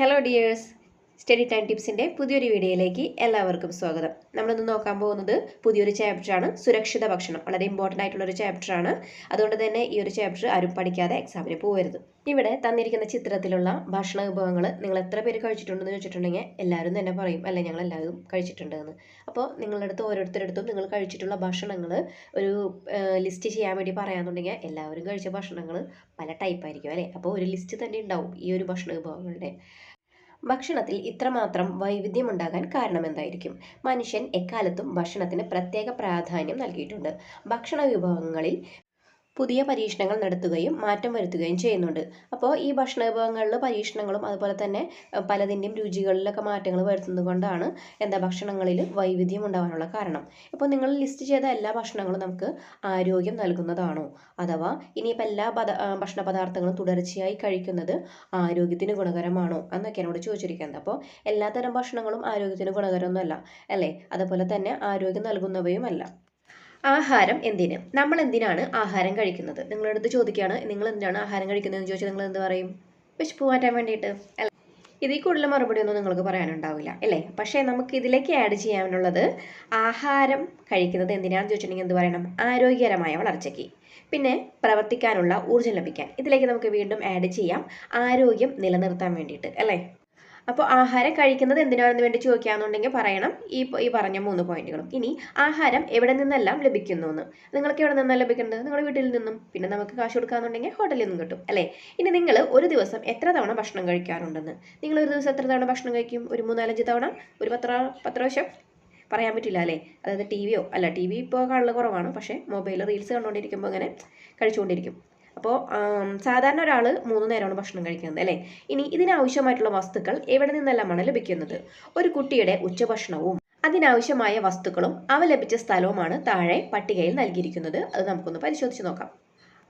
Hello dears study time ടിപ്സിന്റെ പുതിയൊരു വീഡിയോയിലേക്ക് എല്ലാവർക്കും സ്വാഗതം. നമ്മളിന്ന് നോക്കാൻ പോകുന്നത് പുതിയൊരു ചാപ്റ്ററാണ് സുരക്ഷിത ഭക്ഷണം. വളരെ ഇമ്പോർട്ടന്റ് ആയിട്ടുള്ള ഒരു ചാപ്റ്ററാണ് അതുകൊണ്ട് തന്നെ ഈ ഒരു ചാപ്റ്റർ ആരും പഠിക്കാതെ എക്സാമിന് പോകരുത് ഇവിടെ തന്നിരിക്കുന്ന ചിത്രത്തിലുള്ള ഭക്ഷണ വിഭവങ്ങൾ നിങ്ങൾ എത്ര പേര് കഴിച്ചിട്ടുണ്ടെന്ന് ചോദിച്ചിട്ടുണ്ടെങ്കിൽ എല്ലാവരും തന്നെ പറയും. അല്ലെ ഞങ്ങൾ എല്ലാവരും കഴിച്ചിട്ടുണ്ടെന്ന്. അപ്പോൾ നിങ്ങളുടെ അടുത്ത് ഓരോരുത്തരടുത്തും നിങ്ങൾ കഴിച്ചിട്ടുള്ള ഭക്ഷണങ്ങൾ ഒരു ലിസ്റ്റ് ചെയ്യാൻ വേണ്ടി പറയാന്നുണ്ടെങ്കിൽ എല്ലാവരും കഴിച്ച ഭക്ഷണങ്ങൾ പല ടൈപ്പായിരിക്കും അല്ലേ? അപ്പോൾ ഒരു ലിസ്റ്റ് തന്നെ ഉണ്ടാവും ഈ ഒരു ഭക്ഷണ വിഭവങ്ങളുടെ. ഭക്ഷണത്തിൽ ഇത്രമാത്രം വൈവിധ്യമുണ്ടാകാൻ കാരണമെന്തായിരിക്കും? മനുഷ്യൻ എക്കാലത്തും ഭക്ഷണത്തിന് പ്രത്യേക പ്രാധാന്യം നൽകിയിട്ടുണ്ട്. ഭക്ഷണ വിഭവങ്ങളിൽ പുതിയ പരീക്ഷണങ്ങൾ നടത്തുകയും മാറ്റം വരുത്തുകയും ചെയ്യുന്നുണ്ട്. അപ്പോൾ ഈ ഭക്ഷണ വിഭവങ്ങളിൽ പരീക്ഷണങ്ങളും അതുപോലെ തന്നെ പലതിന്റെയും രുചികളിലൊക്കെ മാറ്റങ്ങൾ വരുത്തുന്നതുകൊണ്ടാണ് എന്താ ഭക്ഷണങ്ങളിൽ വൈവിധ്യം ഉണ്ടാകാനുള്ള കാരണം. ഇപ്പോൾ നിങ്ങൾ ലിസ്റ്റ് ചെയ്ത എല്ലാ ഭക്ഷണങ്ങളും നമുക്ക് ആരോഗ്യം നൽകുന്നതാണോ? അഥവാ ഇനിയിപ്പോൾ എല്ലാ ഭക്ഷണ പദാർത്ഥങ്ങളും തുടർച്ചയായി കഴിക്കുന്നത് ആരോഗ്യത്തിന് ഗുണകരമാണോ എന്നൊക്കെ എന്നോട് ചോദിച്ചിരിക്കുന്നത്. അപ്പോൾ എല്ലാത്തരം ഭക്ഷണങ്ങളും ആരോഗ്യത്തിന് ഗുണകരമൊന്നുമല്ല അല്ലേ? അതുപോലെ തന്നെ ആരോഗ്യം നൽകുന്നവയുമല്ല. ആഹാരം എന്തിന്? നമ്മൾ എന്തിനാണ് ആഹാരം കഴിക്കുന്നത്? നിങ്ങളുടെ അടുത്ത് ചോദിക്കുകയാണ് നിങ്ങൾ എന്തിനാണ് ആഹാരം കഴിക്കുന്നത് എന്ന് ചോദിച്ചാൽ നിങ്ങൾ എന്ത് പറയും? വിശപ്പ് മാറ്റാൻ വേണ്ടിയിട്ട്. അല്ല ഇതിൽ കൂടുതൽ മറുപടി ഒന്നും നിങ്ങൾക്ക് പറയാനുണ്ടാവില്ല അല്ലേ? പക്ഷേ നമുക്ക് ഇതിലേക്ക് ആഡ് ചെയ്യാനുള്ളത് ആഹാരം കഴിക്കുന്നത് എന്തിനാണെന്ന് ചോദിച്ചിട്ടുണ്ടെങ്കിൽ എന്ത് പറയണം? ആരോഗ്യകരമായ വളർച്ചയ്ക്ക്. പിന്നെ പ്രവർത്തിക്കാനുള്ള ഊർജം ലഭിക്കാൻ. ഇതിലേക്ക് നമുക്ക് വീണ്ടും ആഡ് ചെയ്യാം ആരോഗ്യം നിലനിർത്താൻ വേണ്ടിയിട്ട് അല്ലേ? അപ്പോൾ ആഹാരം കഴിക്കുന്നത് എന്തിനാണെന്ന് വേണ്ടി ചോദിക്കുകയാണെന്നുണ്ടെങ്കിൽ പറയണം. ഈ ഈ പറഞ്ഞ മൂന്ന് പോയിന്റുകളും. ഇനി ആഹാരം എവിടെ നിന്നെല്ലാം ലഭിക്കുന്നു എന്ന് നിങ്ങൾക്ക് എവിടെ നിന്നാണ് ലഭിക്കുന്നത് നിങ്ങളുടെ വീട്ടിൽ നിന്നും. പിന്നെ നമുക്ക് കാശ് കൊടുക്കാന്നുണ്ടെങ്കിൽ ഹോട്ടലിൽ നിന്നും കിട്ടും അല്ലേ? ഇനി നിങ്ങൾ ഒരു ദിവസം എത്ര തവണ ഭക്ഷണം കഴിക്കാറുണ്ടെന്ന്? നിങ്ങൾ ഒരു ദിവസം എത്ര തവണ ഭക്ഷണം കഴിക്കും? ഒരു മൂന്നാലഞ്ച് തവണ? ഒരു പത്ര പത്ത് പ്രാവശ്യം പറയാൻ പറ്റില്ല അല്ലേ? അതായത് ടി വിയോ? അല്ല ടി വി ഇപ്പോൾ കാണൽ കുറവാണ്. പക്ഷേ മൊബൈൽ റീൽസ് കണ്ടുകൊണ്ടിരിക്കുമ്പോൾ അങ്ങനെ കഴിച്ചുകൊണ്ടിരിക്കും. അപ്പോൾ സാധാരണ ഒരാൾ മൂന്ന് നേരമാണ് ഭക്ഷണം കഴിക്കുന്നത് അല്ലേ? ഇനി ഇതിനാവശ്യമായിട്ടുള്ള വസ്തുക്കൾ എവിടെ നിന്നെല്ലാമാണ് ലഭിക്കുന്നത്? ഒരു കുട്ടിയുടെ ഉച്ചഭക്ഷണവും അതിനാവശ്യമായ വസ്തുക്കളും അവ ലഭിച്ച സ്ഥലവുമാണ് താഴെ പട്ടികയിൽ നൽകിയിരിക്കുന്നത്. അത് നമുക്കൊന്ന് പരിശോധിച്ച് നോക്കാം.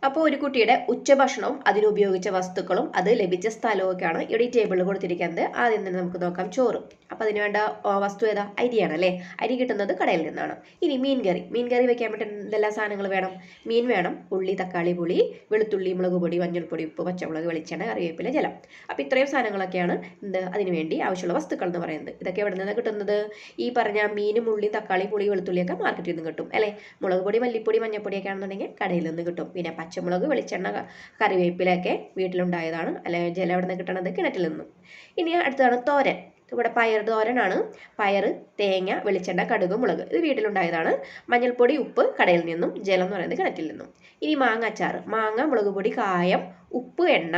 അപ്പോൾ ഒരു കുട്ടിയുടെ ഉച്ചഭക്ഷണവും അതിനുപയോഗിച്ച വസ്തുക്കളും അത് ലഭിച്ച സ്ഥലവും ഒക്കെയാണ് ഇവിടെ ഈ ടേബിളിൽ കൊടുത്തിരിക്കുന്നത്. ആദ്യം തന്നെ നമുക്ക് നോക്കാം ചോറ്. അപ്പോൾ അതിന് വേണ്ട വസ്തു ഏതാ? അരിയാണ് അല്ലേ? അരി കിട്ടുന്നത് കടയിൽ നിന്നാണ്. ഇനി മീൻ കറി. മീൻ കറി വെക്കാൻ പറ്റുന്ന എന്തെല്ലാം സാധനങ്ങൾ വേണം? മീൻ വേണം. ഉള്ളി തക്കാളി പുളി വെളുത്തുള്ളി മുളക് പൊടി മഞ്ഞൾപ്പൊടി ഉപ്പ് പച്ചമുളക് വെളിച്ചെണ്ണ കറിവേപ്പില ജലം. അപ്പോൾ ഇത്രയും സാധനങ്ങളൊക്കെയാണ് എന്ത് അതിന് വേണ്ടി ആവശ്യമുള്ള വസ്തുക്കൾ എന്ന് പറയുന്നത്. ഇതൊക്കെ എവിടെ നിന്നാണ് കിട്ടുന്നത്? ഈ പറഞ്ഞ മീനും ഉള്ളി തക്കാളി പുളി വെളുത്തുള്ളിയൊക്കെ മാർക്കറ്റിൽ നിന്ന് കിട്ടും അല്ലേ? മുളക് പൊടി മല്ലിപ്പൊടി മഞ്ഞൾപ്പൊടിയൊക്കെ ആണെന്നുണ്ടെങ്കിൽ കടയിൽ നിന്ന് കിട്ടും. പിന്നെ പച്ചമുളക് വെളിച്ചെണ്ണ കറിവേപ്പിലൊക്കെ വീട്ടിലുണ്ടായതാണ്. അല്ലെങ്കിൽ ജലം എവിടെ നിന്ന് കിട്ടണത്? കിണറ്റിൽ നിന്നും. ഇനി അടുത്തതാണ് തോരൻ. ഇവിടെ പയർ തോരനാണ്. പയർ തേങ്ങ വെളിച്ചെണ്ണ കടുക് മുളക്. ഇത് വീട്ടിലുണ്ടായതാണ്. മഞ്ഞൾപ്പൊടി ഉപ്പ് കടയിൽ നിന്നും ജലം എന്ന് പറയുന്നത് കിണറ്റിൽ നിന്നും. ഇനി മാങ്ങ അച്ചാർ മാങ്ങ മുളക് പൊടി കായം ഉപ്പ് എണ്ണ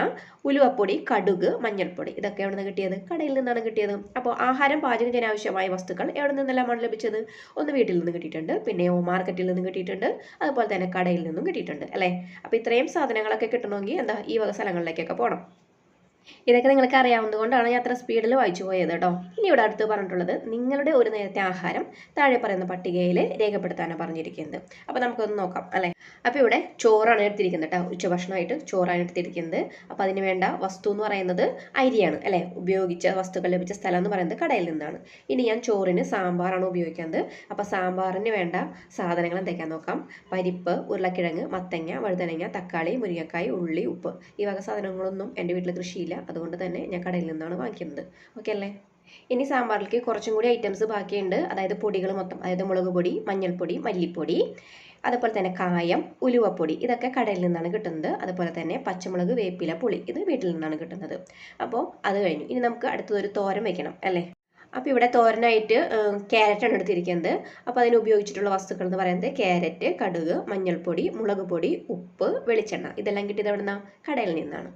ഉലുവപ്പൊടി കടുക് മഞ്ഞൾപ്പൊടി. ഇതൊക്കെ എവിടെ നിന്ന് കിട്ടിയത്? കടയിൽ നിന്നാണ് കിട്ടിയത്. അപ്പോൾ ആഹാരം പാചകം ചെയ്യാൻ ആവശ്യമായ വസ്തുക്കൾ എവിടെ നിന്നെല്ലാമാണ് ലഭിച്ചത്? ഒന്ന് വീട്ടിൽ നിന്ന് കിട്ടിയിട്ടുണ്ട്. പിന്നെ മാർക്കറ്റിൽ നിന്ന് കിട്ടിയിട്ടുണ്ട്. അതുപോലെ തന്നെ കടയിൽ നിന്നും കിട്ടിയിട്ടുണ്ട് അല്ലേ? അപ്പോൾ ഇത്രയും സാധനങ്ങളൊക്കെ കിട്ടണമെങ്കിൽ എന്താ ഈ വക സ്ഥലങ്ങളിലേക്കൊക്കെ പോകണം. ഇതൊക്കെ നിങ്ങൾക്ക് അറിയാവുന്നത് കൊണ്ടാണ് ഞാൻ അത്ര സ്പീഡിൽ വായിച്ചു പോയത് കേട്ടോ ഇനി ഇവിടെ അടുത്ത് പറഞ്ഞിട്ടുള്ളത് നിങ്ങളുടെ ഒരു നേരത്തെ ആഹാരം താഴെ പറയുന്ന പട്ടികയിൽ രേഖപ്പെടുത്താനാണ് പറഞ്ഞിരിക്കുന്നത്. അപ്പോൾ നമുക്കൊന്ന് നോക്കാം അല്ലേ? അപ്പോൾ ഇവിടെ ചോറാണ് എടുത്തിരിക്കുന്നത് കേട്ടോ ഉച്ചഭക്ഷണമായിട്ട് ചോറാണ് എടുത്തിരിക്കുന്നത്. അപ്പോൾ അതിന് വേണ്ട വസ്തു എന്ന് പറയുന്നത് അരിയാണ് അല്ലേ? ഉപയോഗിച്ച വസ്തുക്കൾ ലഭിച്ച സ്ഥലം എന്ന് പറയുന്നത് കടയിൽ നിന്നാണ്. ഇനി ഞാൻ ചോറിന് സാമ്പാറാണ് ഉപയോഗിക്കുന്നത്. അപ്പോൾ സാമ്പാറിന് വേണ്ട സാധനങ്ങൾ എന്തൊക്കെയാണെന്ന് നോക്കാം. പരിപ്പ് ഉരുളക്കിഴങ്ങ് മത്തങ്ങ വഴുതനങ്ങ തക്കാളി മുരിങ്ങക്കായ് ഉള്ളി ഉപ്പ്. ഈ വക സാധനങ്ങളൊന്നും എന്റെ വീട്ടിൽ കൃഷിയില്ല. അതുകൊണ്ട് തന്നെ ഞാൻ കടയിൽ നിന്നാണ് വാങ്ങിക്കുന്നത്. ഓക്കെ അല്ലേ? ഇനി സാമ്പാറിലേക്ക് കുറച്ചും കൂടി ഐറ്റംസ് ബാക്കിയുണ്ട്. അതായത് പൊടികൾ മൊത്തം. അതായത് മുളക് പൊടി മഞ്ഞൾപ്പൊടി മല്ലിപ്പൊടി അതുപോലെ തന്നെ കായം ഉലുവപ്പൊടി. ഇതൊക്കെ കടയിൽ നിന്നാണ് കിട്ടുന്നത്. അതുപോലെ തന്നെ പച്ചമുളക് വേപ്പില പുളി ഇത് വീട്ടിൽ നിന്നാണ് കിട്ടുന്നത്. അപ്പോൾ അത് കഴിഞ്ഞു. ഇനി നമുക്ക് അടുത്തൊരു തോരൻ വെക്കണം. അല്ലേ? അപ്പോൾ ഇവിടെ തോരനായിട്ട് ക്യാരറ്റാണ് എടുത്തിരിക്കുന്നത്. അപ്പോൾ അതിന് ഉപയോഗിച്ചിട്ടുള്ള വസ്തുക്കൾ എന്ന് പറയുന്നത് ക്യാരറ്റ് കടുക് മഞ്ഞൾപ്പൊടി മുളക് പൊടി ഉപ്പ് വെളിച്ചെണ്ണ. ഇതെല്ലാം കിട്ടിയത് എവിടെ നിന്നാണ് കടയിൽ നിന്നാണ്.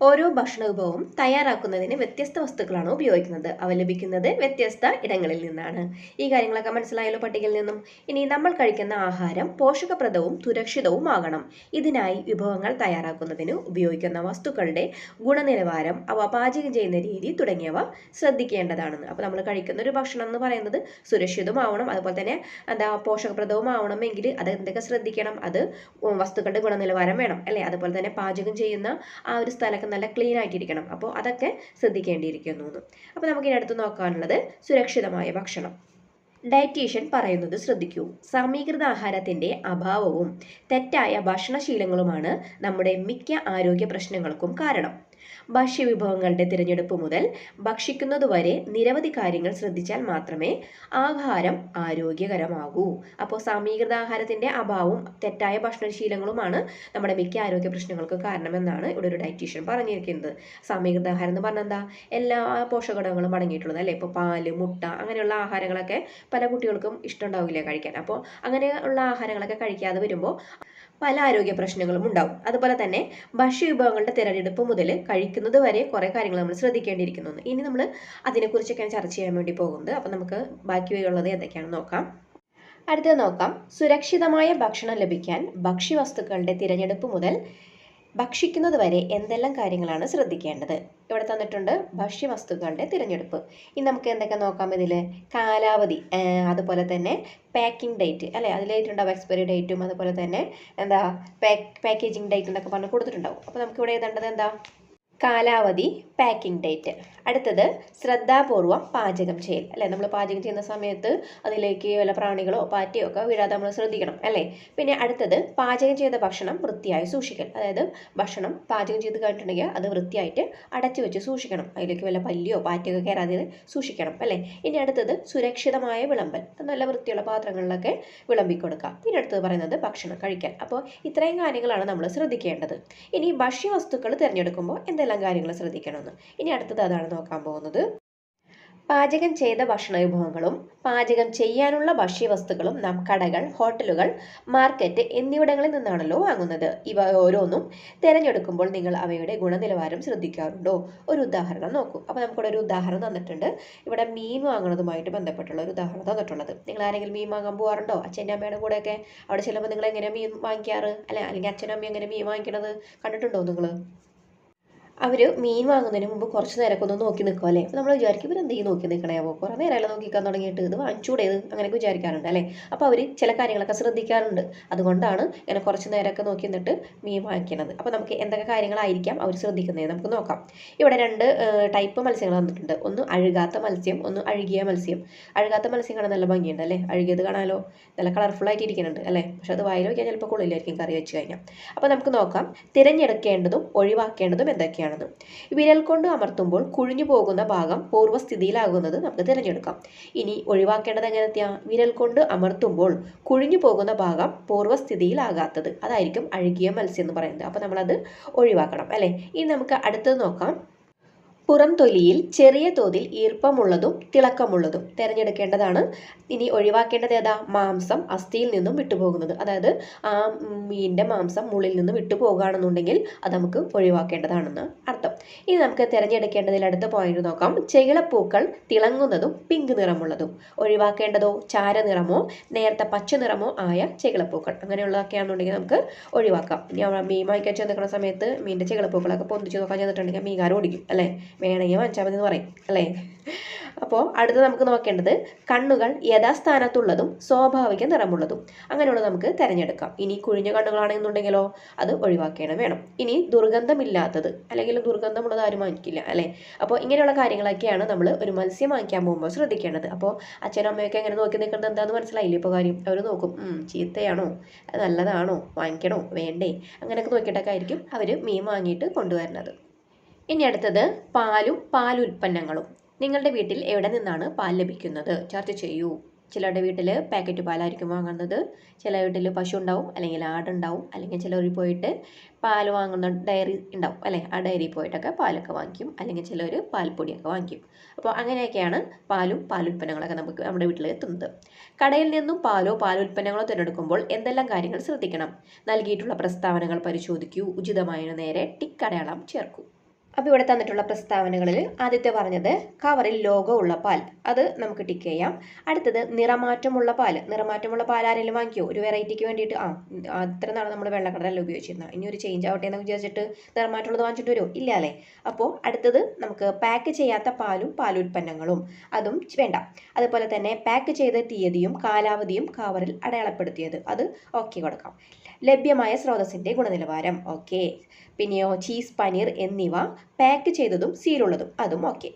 ഓരോ ഭക്ഷണ വിഭവവും തയ്യാറാക്കുന്നതിന് വ്യത്യസ്ത വസ്തുക്കളാണ് ഉപയോഗിക്കുന്നത്. അവ ലഭിക്കുന്നത് വ്യത്യസ്ത ഇടങ്ങളിൽ നിന്നാണ്. ഈ കാര്യങ്ങളൊക്കെ മനസ്സിലായല്ലോ പട്ടികയിൽ നിന്നും. ഇനി നമ്മൾ കഴിക്കുന്ന ആഹാരം പോഷകപ്രദവും സുരക്ഷിതവുമാകണം ഇതിനായി വിഭവങ്ങൾ തയ്യാറാക്കുന്നതിന് ഉപയോഗിക്കുന്ന വസ്തുക്കളുടെ ഗുണനിലവാരം അവ പാചകം ചെയ്യുന്ന രീതി തുടങ്ങിയവ ശ്രദ്ധിക്കേണ്ടതാണ് അപ്പോൾ നമ്മൾ കഴിക്കുന്ന ഒരു ഭക്ഷണം എന്ന് പറയുന്നത് സുരക്ഷിതമാവണം അതുപോലെ തന്നെ എന്താ പോഷകപ്രദവുമാവണമെങ്കിൽ അത് എന്തൊക്കെ ശ്രദ്ധിക്കണം? അത് വസ്തുക്കളുടെ ഗുണനിലവാരം വേണം അല്ലേ? അതുപോലെ തന്നെ പാചകം ചെയ്യുന്ന ആ ഒരു സ്ഥലമൊക്കെ നല്ല ക്ലീൻ ആയിട്ടിരിക്കണം. അപ്പോൾ അതൊക്കെ ശ്രദ്ധിക്കേണ്ടിയിരിക്കുന്നു അപ്പോൾ നമുക്ക് ഇനി അടുത്ത് നോക്കാനുള്ളത് സുരക്ഷിതമായ ഭക്ഷണം. ഡയറ്റീഷ്യൻ പറയുന്നത് ശ്രദ്ധിക്കൂ. സമീകൃത ആഹാരത്തിന്റെ അഭാവവും തെറ്റായ ഭക്ഷണശീലങ്ങളുമാണ് നമ്മുടെ മിക്ക ആരോഗ്യ പ്രശ്നങ്ങൾക്കും കാരണം. ഭക്ഷ്യവിഭവങ്ങളുടെ തിരഞ്ഞെടുപ്പ് മുതൽ ഭക്ഷിക്കുന്നതുവരെ നിരവധി കാര്യങ്ങൾ ശ്രദ്ധിച്ചാൽ മാത്രമേ ആഹാരം ആരോഗ്യകരമാകൂ. അപ്പോൾ സമീകൃത ആഹാരത്തിന്റെ അഭാവവും തെറ്റായ ഭക്ഷണശീലങ്ങളുമാണ് നമ്മുടെ മിക്ക ആരോഗ്യ പ്രശ്നങ്ങൾക്ക് കാരണമെന്നാണ് ഇവിടെ ഒരു ഡയറ്റീഷ്യൻ പറഞ്ഞിരിക്കുന്നത്. സമീകൃത ആഹാരം എന്ന് പറഞ്ഞാൽ എന്താ? എല്ലാ പോഷകഘടകങ്ങളും അടങ്ങിയിട്ടുള്ളത് അല്ലേ? ഇപ്പോൾ പാൽ മുട്ട അങ്ങനെയുള്ള ആഹാരങ്ങളൊക്കെ പല കുട്ടികൾക്കും ഇഷ്ടമുണ്ടാവില്ല കഴിക്കാൻ? അപ്പോൾ അങ്ങനെയുള്ള ആഹാരങ്ങളൊക്കെ കഴിക്കാതെ വരുമ്പോൾ പല ആരോഗ്യ പ്രശ്നങ്ങളും ഉണ്ടാവും. അതുപോലെ തന്നെ ഭക്ഷ്യവിഭവങ്ങളുടെ തിരഞ്ഞെടുപ്പ് മുതൽ കഴിക്കുന്നത് വരെ കുറേ കാര്യങ്ങൾ നമ്മൾ ശ്രദ്ധിക്കേണ്ടിയിരിക്കുന്നു ഇനി നമ്മൾ അതിനെക്കുറിച്ചൊക്കെയാണ് ചർച്ച ചെയ്യാൻ വേണ്ടി പോകുന്നത് അപ്പോൾ നമുക്ക് ബാക്കി ബാക്കിയുള്ളത് എന്തൊക്കെയാണെന്ന് നോക്കാം. അടുത്തത് നോക്കാം. സുരക്ഷിതമായ ഭക്ഷണം ലഭിക്കാൻ ഭക്ഷ്യവസ്തുക്കളുടെ തിരഞ്ഞെടുപ്പ് മുതൽ ഭക്ഷിക്കുന്നത് വരെ എന്തെല്ലാം കാര്യങ്ങളാണ് ശ്രദ്ധിക്കേണ്ടത്? ഇവിടെ തന്നിട്ടുണ്ട് ഭക്ഷ്യവസ്തുക്കളുടെ തിരഞ്ഞെടുപ്പ്. ഇനി നമുക്ക് എന്തൊക്കെ നോക്കാം ഇതിൽ കാലാവധി അതുപോലെ തന്നെ പാക്കിംഗ് ഡേറ്റ് അല്ലേ? അതിലേറ്റുണ്ടാവും എക്സ്പയറി ഡേറ്റും അതുപോലെ തന്നെ എന്താ പാക്കേജിങ് ഡേറ്റ് എന്നൊക്കെ പറഞ്ഞ് കൊടുത്തിട്ടുണ്ടാവും. അപ്പോൾ നമുക്ക് ഇവിടെ എഴുതേണ്ടത് എന്താ? കാലാവധി പാക്കിംഗ് ഡേറ്റ് അടുത്തത് ശ്രദ്ധാപൂർവം പാചകം ചെയ്യൽ. അല്ലേ? നമ്മൾ പാചകം ചെയ്യുന്ന സമയത്ത് അതിലേക്ക് വല്ല പ്രാണികളോ പാറ്റയോ ഒക്കെ വീഴാതെ നമ്മൾ ശ്രദ്ധിക്കണം അല്ലേ? പിന്നെ അടുത്തത് പാചകം ചെയ്ത ഭക്ഷണം വൃത്തിയായി സൂക്ഷിക്കൽ. അതായത് ഭക്ഷണം പാചകം ചെയ്ത് കഴിഞ്ഞിട്ടുണ്ടെങ്കിൽ അത് വൃത്തിയായിട്ട് അടച്ചു വെച്ച് സൂക്ഷിക്കണം. അതിലേക്ക് വല്ല പല്ലിയോ പാറ്റയോ കയറാതെ സൂക്ഷിക്കണം അല്ലേ? ഇനി അടുത്തത് സുരക്ഷിതമായ വിളമ്പൽ. നല്ല വൃത്തിയുള്ള പാത്രങ്ങളിലൊക്കെ വിളമ്പി കൊടുക്കുക പിന്നെ അടുത്തത് പറയുന്നത് ഭക്ഷണം കഴിക്കൽ. അപ്പോൾ ഇത്രയും കാര്യങ്ങളാണ് നമ്മൾ ശ്രദ്ധിക്കേണ്ടത്. ഇനി ഭക്ഷ്യവസ്തുക്കൾ തിരഞ്ഞെടുക്കുമ്പോൾ എന്തെല്ലാം കാര്യങ്ങൾ ശ്രദ്ധിക്കണമെന്ന്. ഇനി അടുത്തത് അതാണ് നോക്കാൻ പോകുന്നത്. പാചകം ചെയ്ത ഭക്ഷണ വിഭവങ്ങളും പാചകം ചെയ്യാനുള്ള ഭക്ഷ്യവസ്തുക്കളും നാം കടകൾ ഹോട്ടലുകൾ മാർക്കറ്റ് എന്നിവിടങ്ങളിൽ നിന്നാണല്ലോ വാങ്ങുന്നത്. ഇവ ഓരോന്നും തിരഞ്ഞെടുക്കുമ്പോൾ നിങ്ങൾ അവയുടെ ഗുണനിലവാരം ശ്രദ്ധിക്കാറുണ്ടോ? ഒരു ഉദാഹരണം നോക്കൂ. അപ്പോൾ നമുക്കിവിടെ ഒരു ഉദാഹരണം തന്നിട്ടുണ്ട്. ഇവിടെ മീൻ വാങ്ങുന്നതുമായിട്ട് ബന്ധപ്പെട്ടുള്ള ഒരു ഉദാഹരണം തന്നിട്ടുള്ളത്. നിങ്ങൾ ആരെങ്കിലും മീൻ വാങ്ങാൻ പോകാറുണ്ടോ അച്ഛന്റെ അമ്മയുടെ കൂടെയൊക്കെ അവിടെ ചെല്ലുമ്പോൾ നിങ്ങൾ എങ്ങനെയാണ് മീൻ വാങ്ങിക്കാറ്? അല്ലെ അല്ലെങ്കിൽ അച്ഛനും അമ്മയും എങ്ങനെ മീൻ വാങ്ങിക്കണത് കണ്ടിട്ടുണ്ടോ നിങ്ങൾ? അവർ മീൻ വാങ്ങുന്നതിന് മുമ്പ് കുറച്ച് നേരമൊക്കെ ഒന്ന് നോക്കി നിൽക്കും അല്ലേ? അപ്പോൾ നമ്മൾ വിചാരിക്കും ഇവർ എന്തെങ്കിലും നോക്കി നിൽക്കണേവോ കുറേ നേരമല്ല നോക്കിക്കാൻ തുടങ്ങിയിട്ട്? ഇത് വാങ്ങിച്ചൂടെ ഇത്? അങ്ങനെയൊക്കെ വിചാരിക്കാറുണ്ട് അല്ലേ? അപ്പോൾ അവർ ചില കാര്യങ്ങളൊക്കെ ശ്രദ്ധിക്കാറുണ്ട്. അതുകൊണ്ടാണ് ഇങ്ങനെ കുറച്ച് നേരമൊക്കെ നോക്കി നിന്നിട്ട് മീൻ വാങ്ങിക്കുന്നത് അപ്പോൾ നമുക്ക് എന്തൊക്കെ കാര്യങ്ങളായിരിക്കാം അവർ ശ്രദ്ധിക്കുന്നത്? നമുക്ക് നോക്കാം. ഇവിടെ രണ്ട് ടൈപ്പ് മത്സ്യങ്ങൾ വന്നിട്ടുണ്ട്. ഒന്ന് അഴുകാത്ത മത്സ്യം ഒന്ന് അഴുകിയ മത്സ്യം. അഴുകാത്ത മത്സ്യം കാണാൻ നല്ല ഭംഗിയുണ്ട് അല്ലേ? അഴുകിയത് കാണാലോ? നല്ല കളർഫുൾ ആയിട്ട് ഇരിക്കുന്നുണ്ട് അല്ലേ? പക്ഷെ അത് വായിൽ വയ്ക്കാൻ ചിലപ്പോൾ കൊള്ളില്ലായിരിക്കും കറി വെച്ച് കഴിഞ്ഞാൽ. അപ്പോൾ നമുക്ക് നോക്കാം. തിരഞ്ഞെടുക്കേണ്ടതും ഒഴിവാക്കേണ്ടതും എന്തൊക്കെയാണെന്ന് വിരൽ കൊണ്ട് അമർത്തുമ്പോൾ കുഴിഞ്ഞു പോകുന്ന ഭാഗം പൂർവസ്ഥിതിയിലാകുന്നത് നമുക്ക് തിരഞ്ഞെടുക്കാം. ഇനി ഒഴിവാക്കേണ്ടത് എങ്ങനത്തെയാ വിരൽ കൊണ്ട് അമർത്തുമ്പോൾ കുഴിഞ്ഞു പോകുന്ന ഭാഗം പൂർവസ്ഥിതിയിലാകാത്തത്. അതായിരിക്കും അഴുകിയ മത്സ്യം എന്ന് പറയുന്നത്. അപ്പോൾ നമ്മളത് ഒഴിവാക്കണം അല്ലേ? ഇനി നമുക്ക് അടുത്തത് നോക്കാം. പുറം തൊലിയിൽ ചെറിയ തോതിൽ ഈർപ്പമുള്ളതും തിളക്കമുള്ളതും തിരഞ്ഞെടുക്കേണ്ടതാണ്. ഇനി ഒഴിവാക്കേണ്ടത് ഏതാ? മാംസം അസ്ഥിയിൽ നിന്നും വിട്ടുപോകുന്നത്. അതായത് ആ മീനിന്റെ മാംസം മുള്ളിൽ നിന്നും വിട്ടുപോകുകയാണെന്നുണ്ടെങ്കിൽ അത് നമുക്ക് ഒഴിവാക്കേണ്ടതാണെന്ന് അർത്ഥം. ഇനി നമുക്ക് തിരഞ്ഞെടുക്കേണ്ടതിൽ അടുത്ത പോയിന്റ് നോക്കാം. ചെകിളപ്പൂക്കൾ തിളങ്ങുന്നതും പിങ്ക് നിറമുള്ളതും. ഒഴിവാക്കേണ്ടതോ? ചാര നിറമോ? നേരത്തെ പച്ച നിറമോ ആയ ചെകിളപ്പൂക്കൾ. അങ്ങനെയുള്ളതൊക്കെയാണെന്നുണ്ടെങ്കിൽ നമുക്ക് ഒഴിവാക്കാം. ഇനി മീൻ വാങ്ങിക്കാൻ ചെന്നിക്കുന്ന സമയത്ത് മീനിന്റെ ചെകിളപ്പൂക്കളൊക്കെ പൊന്തിച്ച് നോക്കാൻ ചെന്നിട്ടുണ്ടെങ്കിൽ മീൻകാർ ഓടിക്കും അല്ലേ? വേണമെങ്കിൽ വാങ്ങിച്ചാൽ മതി എന്ന് പറയും അല്ലേ? അപ്പോൾ അടുത്ത് നമുക്ക് നോക്കേണ്ടത് കണ്ണുകൾ യഥാസ്ഥാനത്തുള്ളതും സ്വാഭാവിക നിറമുള്ളതും. അങ്ങനെയുള്ള നമുക്ക് തിരഞ്ഞെടുക്കാം. ഇനി കുഴിഞ്ഞ കണ്ണുകളാണെന്നുണ്ടെങ്കിലോ അത് ഒഴിവാക്കണം വേണം. ഇനി ദുർഗന്ധമില്ലാത്തത് അല്ലെങ്കിൽ ദുർഗന്ധമുള്ളത് ആരും വാങ്ങിക്കില്ല അല്ലേ? അപ്പോൾ ഇങ്ങനെയുള്ള കാര്യങ്ങളൊക്കെയാണ് നമ്മൾ ഒരു മത്സ്യം വാങ്ങിക്കാൻ പോകുമ്പോൾ ശ്രദ്ധിക്കേണ്ടത്. അപ്പോൾ അച്ഛനും അമ്മയൊക്കെ എങ്ങനെ നോക്കി നിൽക്കുന്നത് എന്താണെന്ന് മനസ്സിലായില്ലേ ഇപ്പോൾ കാര്യം? അവർ നോക്കും ചീത്തയാണോ? നല്ലതാണോ? വാങ്ങിക്കണോ? വേണ്ടേ? അങ്ങനെയൊക്കെ നോക്കിയിട്ടൊക്കെ ആയിരിക്കും അവർ മീൻ വാങ്ങിയിട്ട് കൊണ്ടുവരുന്നത്. ഇനി അടുത്തത് പാലും പാലുൽപ്പന്നങ്ങളും. നിങ്ങളുടെ വീട്ടിൽ എവിടെ നിന്നാണ് പാൽ ലഭിക്കുന്നത്? ചർച്ച ചെയ്യൂ. ചിലരുടെ വീട്ടിൽ പാക്കറ്റ് പാലായിരിക്കും വാങ്ങുന്നത്. ചില വീട്ടിൽ പശു ഉണ്ടാവും അല്ലെങ്കിൽ ആടുണ്ടാവും അല്ലെങ്കിൽ ചിലർ പോയിട്ട് പാൽ വാങ്ങുന്ന ഡയറി ഉണ്ടാവും അല്ലേ? ആ ഡയറി പോയിട്ടൊക്കെ പാലൊക്കെ വാങ്ങിക്കും അല്ലെങ്കിൽ ചിലർ പാൽപ്പൊടിയൊക്കെ വാങ്ങിക്കും. അപ്പോൾ അങ്ങനെയൊക്കെയാണ് പാലും പാലുൽപ്പന്നങ്ങളൊക്കെ നമുക്ക് നമ്മുടെ വീട്ടിൽ എത്തുന്നത്. കടയിൽ നിന്നും പാലോ പാലുൽപ്പന്നങ്ങളോ തിരഞ്ഞെടുക്കുമ്പോൾ എന്തെല്ലാം കാര്യങ്ങൾ ശ്രദ്ധിക്കണം? നൽകിയിട്ടുള്ള പ്രസ്താവനകൾ പരിശോധിക്കൂ. ഉചിതമായതിനു നേരെ ടിക്ക് അടയാളം ചേർക്കൂ. അപ്പോൾ ഇവിടെ തന്നിട്ടുള്ള പ്രസ്താവനകളിൽ ആദ്യത്തെ പറഞ്ഞത് കവറിൽ ലോഗോ ഉള്ള പാൽ. അത് നമുക്ക് ടിക്ക് ചെയ്യാം. അടുത്തത് നിറമാറ്റമുള്ള പാൽ. നിറമാറ്റമുള്ള പാൽ ആരെങ്കിലും വാങ്ങിക്കോ? ഒരു വെറൈറ്റിക്ക് വേണ്ടിയിട്ട്. ആ അത്ര നാൾ നമ്മൾ വെള്ളക്കടലല്ല ഉപയോഗിച്ചിരുന്നത് ഇനി ഒരു ചേഞ്ച് ആവട്ടെ എന്ന് വിചാരിച്ചിട്ട് നിറമാറ്റമുള്ളത് വാങ്ങിച്ചിട്ട് വരുമോ ഇല്ല അല്ലേ? അപ്പോൾ അടുത്തത് നമുക്ക് പാക്ക് ചെയ്യാത്ത പാലും പാലുൽപ്പന്നങ്ങളും അതും വേണ്ട. അതുപോലെ തന്നെ പാക്ക് ചെയ്ത തീയതിയും കാലാവധിയും കവറിൽ അടയാളപ്പെടുത്തിയത്. അത് ഓക്കെ കൊടുക്കാം. ലഭ്യമായ സ്രോതസ്സിന്റെ ഗുണനിലവാരം. ഓക്കെ പിന്നെയോ ചീസ് പനീർ എന്നിവ പാക്ക് ചെയ്തതും സീലുള്ളതും അതും ഓക്കെ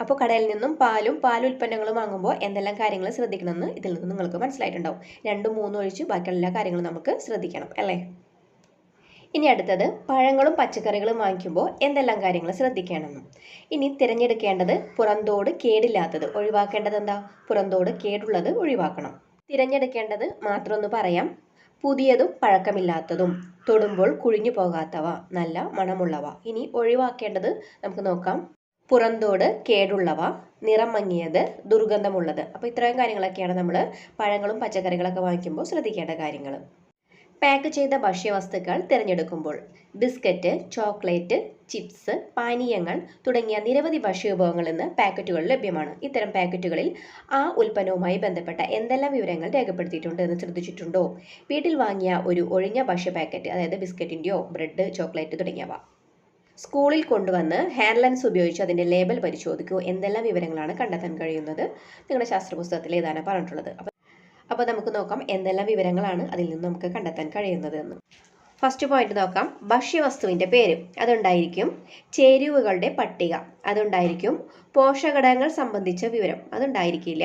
അപ്പോൾ കടയിൽ നിന്നും പാലും പാൽ ഉൽപ്പന്നങ്ങളും വാങ്ങുമ്പോൾ എന്തെല്ലാം കാര്യങ്ങൾ ശ്രദ്ധിക്കണമെന്ന് ഇതിൽ നിന്ന് നിങ്ങൾക്ക് മനസ്സിലായിട്ടുണ്ടാവും. രണ്ടും മൂന്നും ഒഴിച്ച് ബാക്കിയുള്ള എല്ലാ കാര്യങ്ങളും നമുക്ക് ശ്രദ്ധിക്കണം അല്ലേ? ഇനി അടുത്തത് പഴങ്ങളും പച്ചക്കറികളും വാങ്ങിക്കുമ്പോൾ എന്തെല്ലാം കാര്യങ്ങൾ ശ്രദ്ധിക്കണമെന്നും ഇനി തിരഞ്ഞെടുക്കേണ്ടത് പുറന്തോട് കേടില്ലാത്തത് ഒഴിവാക്കേണ്ടത് എന്താ? പുറന്തോട് കേടുള്ളത് ഒഴിവാക്കണം. തിരഞ്ഞെടുക്കേണ്ടത് മാത്രം ഒന്ന് പറയാം. പുതിയതും പഴക്കമില്ലാത്തതും. തൊടുമ്പോൾ കുഴിഞ്ഞു പോകാത്തവ നല്ല മണമുള്ളവ. ഇനി ഒഴിവാക്കേണ്ടത് നമുക്ക് നോക്കാം. പുറന്തോട് കേടുള്ളവ നിറം മങ്ങിയത് ദുർഗന്ധമുള്ളത്. അപ്പോൾ ഇത്രയും കാര്യങ്ങളൊക്കെയാണ് നമ്മൾ പഴങ്ങളും പച്ചക്കറികളൊക്കെ വാങ്ങിക്കുമ്പോൾ ശ്രദ്ധിക്കേണ്ട കാര്യങ്ങൾ പാക്ക് ചെയ്ത ഭക്ഷ്യവസ്തുക്കൾ തിരഞ്ഞെടുക്കുമ്പോൾ ബിസ്ക്കറ്റ് ചോക്ലേറ്റ് ചിപ്സ് പാനീയങ്ങൾ തുടങ്ങിയ നിരവധി ഭക്ഷ്യവിഭവങ്ങൾ ഇന്ന് പാക്കറ്റുകൾ ലഭ്യമാണ്. ഇത്തരം പാക്കറ്റുകളിൽ ആ ഉൽപ്പന്നവുമായി ബന്ധപ്പെട്ട എന്തെല്ലാം വിവരങ്ങൾ രേഖപ്പെടുത്തിയിട്ടുണ്ട് എന്ന് ശ്രദ്ധിച്ചിട്ടുണ്ടോ? വീട്ടിൽ വാങ്ങിയ ഒരു ഒഴിഞ്ഞ ഭക്ഷ്യ പാക്കറ്റ് അതായത് ബിസ്ക്കറ്റിന്റെയോ ബ്രെഡ് ചോക്ലേറ്റ് തുടങ്ങിയവ. സ്കൂളിൽ കൊണ്ടുവന്ന് ഹാൻഡ് ലെൻസ് ഉപയോഗിച്ച് അതിന്റെ ലേബൽ പരിശോധിക്കൂ. എന്തെല്ലാം വിവരങ്ങളാണ് കണ്ടെത്താൻ കഴിയുന്നത്? നിങ്ങളുടെ ശാസ്ത്ര പുസ്തകത്തിൽ ഏതാണ് പറഞ്ഞിട്ടുള്ളത്? അപ്പോൾ നമുക്ക് നോക്കാം എന്തെല്ലാം വിവരങ്ങളാണ് അതിൽ നിന്ന് നമുക്ക് കണ്ടെത്താൻ കഴിയുന്നത് എന്ന് ഫസ്റ്റ് പോയിന്റ് നോക്കാം. ഭക്ഷ്യവസ്തുവിന്റെ പേര്. അതുണ്ടായിരിക്കും ചേരുവകളുടെ പട്ടിക. അതുണ്ടായിരിക്കും. പോഷകഘടകങ്ങൾ സംബന്ധിച്ച വിവരം അതുണ്ടായിരിക്കില്ല.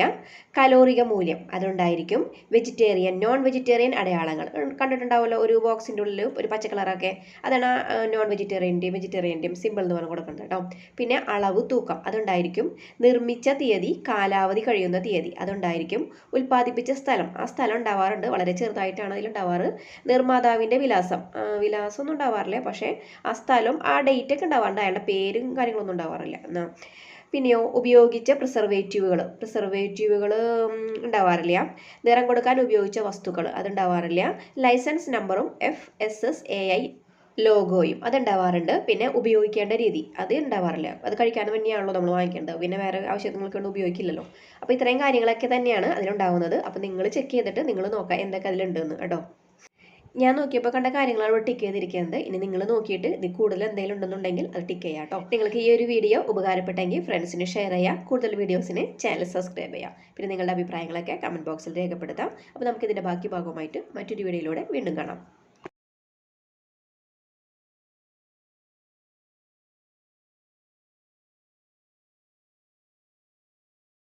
കലോറിക മൂല്യം അതുണ്ടായിരിക്കും. വെജിറ്റേറിയൻ നോൺ വെജിറ്റേറിയൻ അടയാളങ്ങൾ കണ്ടിട്ടുണ്ടാവുമല്ലോ ഒരു ബോക്സിന്റെ ഉള്ളിൽ ഒരു പച്ച കളറൊക്കെ. അതാണ് നോൺ വെജിറ്റേറിയന്റെയും വെജിറ്റേറിയന്റെയും സിമ്പിൾ എന്ന് പറഞ്ഞ് കൊടുക്കുന്നത് കേട്ടോ. പിന്നെ അളവ് തൂക്കം അതുണ്ടായിരിക്കും. നിർമ്മിച്ച തീയതി കാലാവധി കഴിയുന്ന തീയതി അതുണ്ടായിരിക്കും. ഉൽപ്പാദിപ്പിച്ച സ്ഥലം ആ സ്ഥലം ഉണ്ടാവാറുണ്ട്. വളരെ ചെറുതായിട്ടാണ് അതിലുണ്ടാവാറ് നിർമ്മാതാവിന്റെ വിലാസം വിലാസം ഒന്നും ഉണ്ടാവാറില്ല. പക്ഷേ ആ സ്ഥലം ആ ഡേറ്റ് ഒക്കെ ഉണ്ടാവാറുണ്ട്. അയാളുടെ പേരും കാര്യങ്ങളൊന്നും ഉണ്ടാവാറില്ല. എന്നാ പിന്നെയോ ഉപയോഗിച്ച പ്രിസർവേറ്റീവുകൾ പ്രിസർവേറ്റീവുകൾ ഉണ്ടാവാറില്ല. നിറം കൊടുക്കാൻ ഉപയോഗിച്ച വസ്തുക്കൾ അതുണ്ടാവാറില്ല. ലൈസൻസ് നമ്പറും F S S A I ലോഗോയും അതുണ്ടാവാറുണ്ട്. പിന്നെ ഉപയോഗിക്കേണ്ട രീതി അത് ഉണ്ടാവാറില്ല. അത് കഴിക്കാൻ തന്നെയാണല്ലോ നമ്മൾ വാങ്ങിക്കേണ്ടത്. പിന്നെ വേറെ ആവശ്യങ്ങൾക്ക് ഒന്നും ഉപയോഗിക്കില്ലല്ലോ. അപ്പോൾ ഇത്രയും കാര്യങ്ങളൊക്കെ തന്നെയാണ് അതിലുണ്ടാവുന്നത്. അപ്പോൾ നിങ്ങൾ ചെക്ക് ചെയ്തിട്ട് നിങ്ങൾ നോക്കുക എന്തൊക്കെ അതിലുണ്ടെന്ന് കേട്ടോ. ഞാൻ നോക്കിയപ്പോൾ കണ്ട കാര്യങ്ങളാണ് ഇവിടെ ടിക്ക് ചെയ്തിരിക്കുന്നത്. ഇനി നിങ്ങൾ നോക്കിയിട്ട് ഇത് കൂടുതൽ എന്തെങ്കിലും ഉണ്ടെന്നുണ്ടെങ്കിൽ അത് ടിക്ക് ചെയ്യാം കേട്ടോ നിങ്ങൾക്ക് ഈ ഒരു വീഡിയോ ഉപകാരപ്പെട്ടെങ്കിൽ ഫ്രണ്ട്സിന് ഷെയർ ചെയ്യാം. കൂടുതൽ വീഡിയോസിന് ചാനൽ സബ്സ്ക്രൈബ് ചെയ്യാം. പിന്നെ നിങ്ങളുടെ അഭിപ്രായങ്ങളൊക്കെ കമന്റ് ബോക്സിൽ രേഖപ്പെടുത്താം. അപ്പോൾ നമുക്കിതിന്റെ ബാക്കി ഭാഗവുമായിട്ട് മറ്റൊരു വീഡിയോയിലൂടെ വീണ്ടും കാണാം.